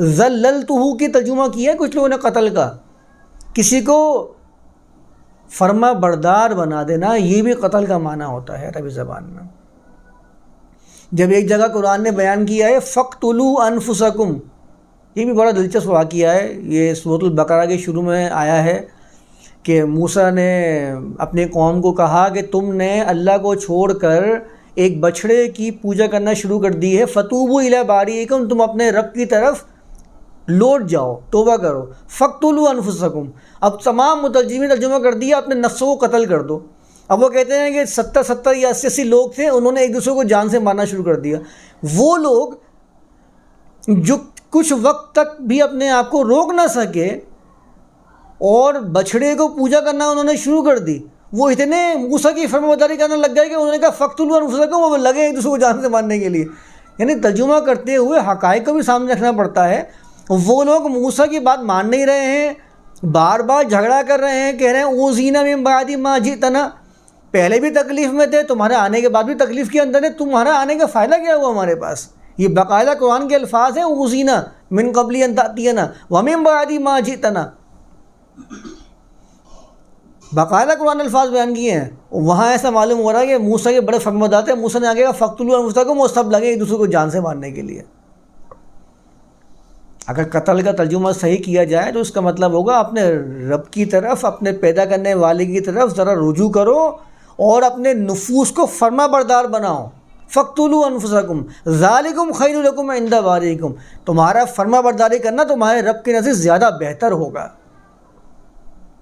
ذلل تو کی ترجمہ کیا ہے کچھ لوگوں نے قتل کا؟ کسی کو فرما بردار بنا دینا، یہ بھی قتل کا معنی ہوتا ہے عربی زبان میں۔ جب ایک جگہ قرآن نے بیان کیا ہے فق طلو انفسکم یہ بھی بڑا دلچسپ واقعہ ہے۔ یہ صورت البقرہ کے شروع میں آیا ہے کہ موسیٰ نے اپنے قوم کو کہا کہ تم نے اللہ کو چھوڑ کر ایک بچھڑے کی پوجا کرنا شروع کر دی ہے۔ فتوب و الا باری تم اپنے رب کی طرف لوٹ جاؤ، توبہ کرو۔ فخت انفسکم اب تمام مترجمین ترجمہ کر دیا، اپنے نفسوں کو قتل کر دو۔ اب وہ کہتے ہیں کہ ستر ستر یا اسی اسی لوگ تھے، انہوں نے ایک دوسرے کو جان سے مارنا شروع کر دیا۔ وہ لوگ جو کچھ وقت تک بھی اپنے آپ کو روک نہ سکے اور بچھڑے کو پوجا کرنا انہوں نے شروع کر دی۔ وہ اتنے موسیٰ کی فرم بداری کرنے لگ گئے کہ انہوں نے کہا فخت الفسکم وہ لگے ایک دوسرے کو جان سے مارنے کے لیے۔ یعنی ترجمہ کرتے ہوئے حقائق کو بھی سامنے رکھنا پڑتا ہے۔ وہ لوگ موسیٰ کی بات مان نہیں رہے ہیں، بار بار جھگڑا کر رہے ہیں، کہہ رہے ہیں او زینہ میں بادی ماں جی تنا پہلے بھی تکلیف میں تھے، تمہارے آنے کے بعد بھی تکلیف کے اندر ہے تمہارا آنے کا فائدہ کیا ہوا ہمارے پاس؟ یہ باقاعدہ قرآن کے الفاظ ہیں او زینہ من قبلی انتاتینا ومن بعدی ما جیتنا باقاعدہ قرآن الفاظ بیان کیے ہیں، وہاں ایسا معلوم ہو رہا ہے کہ موسیٰ کے بڑے فقمت آتے ہیں، موسیٰ نے آگے کہا فخت الفا کو وہ سب لگے ایک دوسرے کو جان سے مارنے کے لیے۔ اگر قتل کا ترجمہ صحیح کیا جائے تو اس کا مطلب ہوگا اپنے رب کی طرف، اپنے پیدا کرنے والے کی طرف ذرا رجوع کرو اور اپنے نفوس کو فرما بردار بناؤ۔ فخت انفسکم، ذالکم خیر الکم عند واریکم۔ تمہارا فرما برداری کرنا تمہارے رب کے نظر زیادہ بہتر ہوگا۔